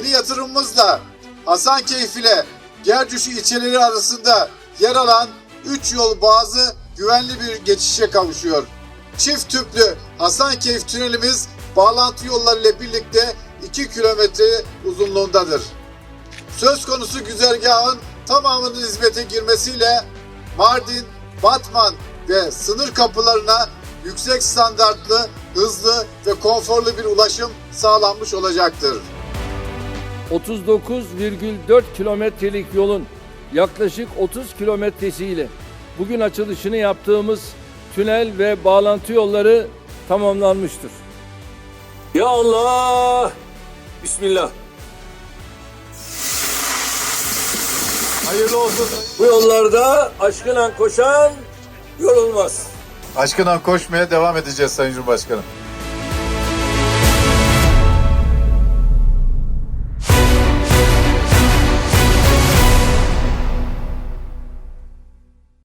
Yeni yatırımımızla Hasankeyf ile Gercüşü ilçeleri arasında yer alan 3 yol bazı güvenli bir geçişe kavuşuyor. Çift tüplü Hasankeyf tünelimiz bağlantı yolları ile birlikte 2 kilometre uzunluğundadır. Söz konusu güzergahın tamamının hizmete girmesiyle Mardin, Batman ve sınır kapılarına yüksek standartlı, hızlı ve konforlu bir ulaşım sağlanmış olacaktır. 39,4 kilometrelik yolun yaklaşık 30 kilometresiyle bugün açılışını yaptığımız tünel ve bağlantı yolları tamamlanmıştır. Ya Allah! Bismillah. Hayırlı olsun. Bu yollarda aşkına koşan yorulmaz. Aşkına koşmaya devam edeceğiz Sayın Cumhurbaşkanım.